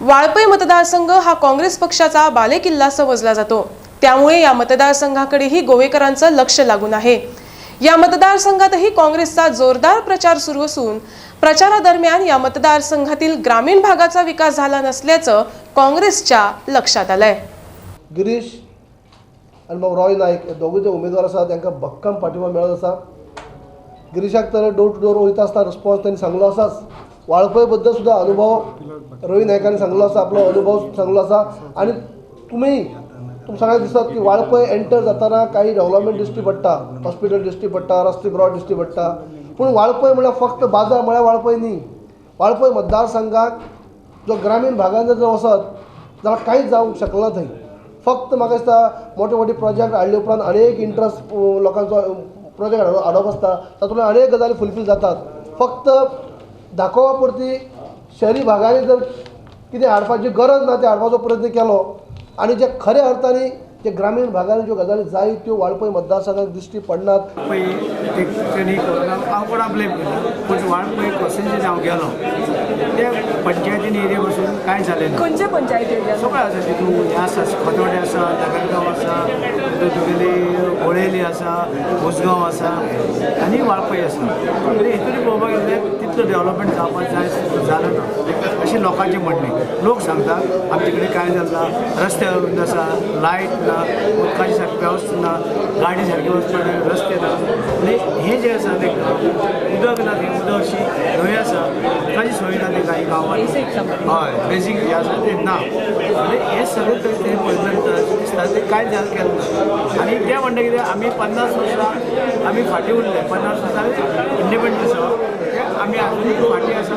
वाळपई मतदारसंघ हा काँग्रेस पक्षाचा बालेकिल्ला समजला जातो. त्यामुळे या मतदारसंघाकडेही गोवेकरांचं लक्ष लागून आहे. या मतदारसंघातही काँग्रेसचा जोरदार प्रचार सुरू असून प्रचारादरम्यान या मतदारसंघातील ग्रामीण भागाचा विकास झाला नसल्याचं काँग्रेसच्या लक्षात आलंय. गिरीश आणि मग रॉय नाईक हे दोघे जे उमेदवार आसा तांकां भक्कम पाठिंबा मेळत आसा गिरीशाक तर डोर टू डोर वयता आसतना रिस्पॉन्स तांणी सांगलो आसाच वाळपयबद्दल सुद्दां अनुभव रवी नायकांनी सांगलो आसा आपलो अनुभव सांगलो आसा आनी तुमी तुमकां सगळ्यांक दिसता की वाळपय एंटर जाताना काही डेव्हलपमेंट दिश्टी पडटा हॉस्पिटल दिश्टी पडटा रस्ते ब्रॉड दिश्टी पडटा पूण वाळपय म्हळ्यार फक्त बाजार म्हळ्यार वाळपय न्ही. वाळपय मतदारसंघाक जो ग्रामीण भागांत जर वचत जाल्यार कांयच जावंक शकना थंय फक्त म्हाका दिसता मोठे मोठे प्रोजेक्ट हाडले उपरांत अनेक इंट्रस्ट लोकांचो प्रोजेक्ट हाडप आसता तातूंतल्यान अनेक गजाली फुलफील जातात. फक्त दाखोवपा पुरती शहरी भागांनी जर कितें हाडपाची गरज ना ते हाडपाचो प्रयत्न केलो. आनी जे खऱ्या अर्थांनी जे ग्रामीण भागांनी ज्यो गजाली जाय त्यो वाळपय मतदारसंघाक दिश्टी पडनात पळय एक ट्रेनी कोरोना हांव कोणा ब्लेम करना पूण वाळपय पर्संटेज हांव गेलो त्या पंचायतीन एरिया पासून कांय जालें खंयचे पंचायती सगळें आसा तितून हें आसा खोतवाडे आसा नगरगांव आसा तुगेली गोळेली आसा उसगांव आसा आनी वाळपय आसा तरी हितून पळोवपाक तितलो डेव्हलपमेंट जावपाक जालो ना. अशें लोकांचें म्हणणें. लोक सांगतात आमचे कडेन कांय जालना रस्ते आसा लायट ना उदकाची सारकी वेवस्था ना गाडी सारकी वचपाक रस्ते ना. आनी हें जें आसा तें उदक ना थंय उदक अशी न्हंय आसा उदकाची सोय ना ते कांय गांवांत. हय बेसीक जे आसा ते ना. आनी हे सगळें थंय ते अशें दिसता ते कांय जाल केलें ना आनी ते म्हणटा कितें आमी पन्नास वर्सां आमी फाटीं उरले पन्नास वर्सां इंडिपेंडन्स आसा ते आमी आजुनूय